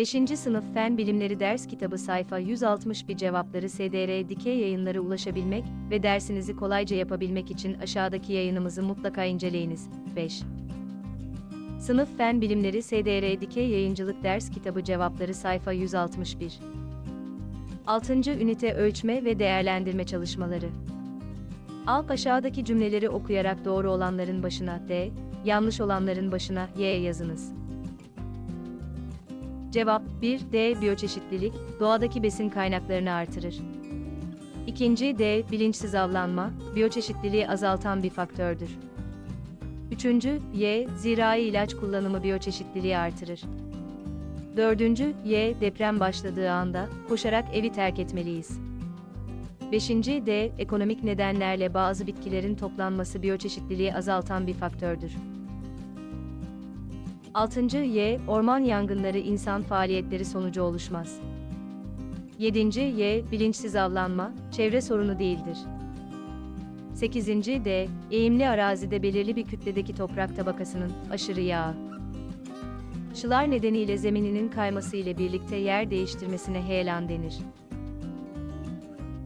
5. Sınıf Fen Bilimleri Ders Kitabı sayfa 161 cevapları SDR Dikey Yayınları ulaşabilmek ve dersinizi kolayca yapabilmek için aşağıdaki yayınımızı mutlaka inceleyiniz. 5. Sınıf Fen Bilimleri SDR Dikey Yayıncılık Ders Kitabı cevapları sayfa 161. 6. Ünite Ölçme ve Değerlendirme Çalışmaları Alt aşağıdaki cümleleri okuyarak doğru olanların başına D, yanlış olanların başına Y yazınız. Cevap 1. D. Biyoçeşitlilik, doğadaki besin kaynaklarını artırır. İkinci D. Bilinçsiz avlanma, biyoçeşitliliği azaltan bir faktördür. Üçüncü Y. Zirai ilaç kullanımı biyoçeşitliliği artırır. Dördüncü Y. Deprem başladığı anda, koşarak evi terk etmeliyiz. Beşinci D. Ekonomik nedenlerle bazı bitkilerin toplanması biyoçeşitliliği azaltan bir faktördür. 6. Y. Orman yangınları insan faaliyetleri sonucu oluşmaz. 7. Y. Bilinçsiz avlanma, çevre sorunu değildir. 8. D. Eğimli arazide belirli bir kütledeki toprak tabakasının aşırı yağ. Şılar nedeniyle zemininin kayması ile birlikte yer değiştirmesine heyelan denir.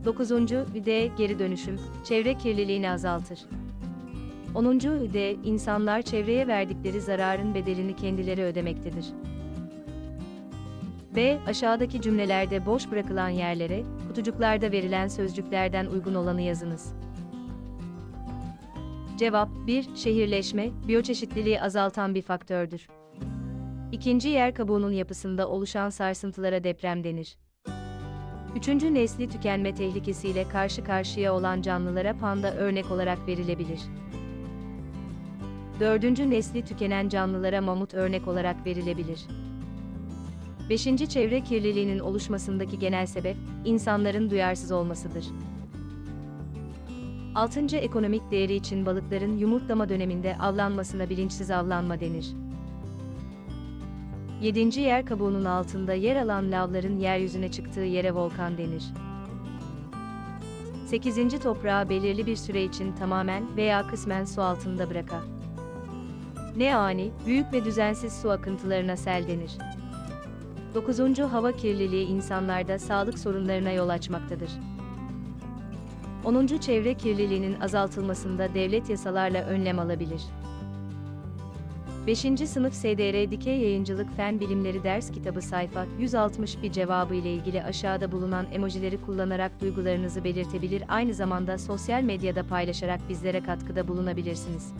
9. D. Geri dönüşüm, çevre kirliliğini azaltır. 10. D. İnsanlar çevreye verdikleri zararın bedelini kendileri ödemektedir. B. Aşağıdaki cümlelerde boş bırakılan yerlere, kutucuklarda verilen sözcüklerden uygun olanı yazınız. Cevap 1. Şehirleşme, biyoçeşitliliği azaltan bir faktördür. İkinci yer kabuğunun yapısında oluşan sarsıntılara deprem denir. Üçüncü nesli tükenme tehlikesiyle karşı karşıya olan canlılara panda örnek olarak verilebilir. Dördüncü nesli tükenen canlılara mamut örnek olarak verilebilir. Beşinci çevre kirliliğinin oluşmasındaki genel sebep, insanların duyarsız olmasıdır. Altıncı ekonomik değeri için balıkların yumurtlama döneminde avlanmasına bilinçsiz avlanma denir. Yedinci yer kabuğunun altında yer alan lavların yeryüzüne çıktığı yere volkan denir. 8. Toprağı belirli bir süre için tamamen veya kısmen su altında bırakar. Ne ani, büyük ve düzensiz su akıntılarına sel denir. 9. Hava kirliliği insanlarda sağlık sorunlarına yol açmaktadır. 10. Çevre kirliliğinin azaltılmasında devlet yasalarla önlem alabilir. 5. Sınıf SDR Dikey Yayıncılık Fen Bilimleri Ders Kitabı sayfa 161 cevabı ile ilgili aşağıda bulunan emojileri kullanarak duygularınızı belirtebilir aynı zamanda sosyal medyada paylaşarak bizlere katkıda bulunabilirsiniz.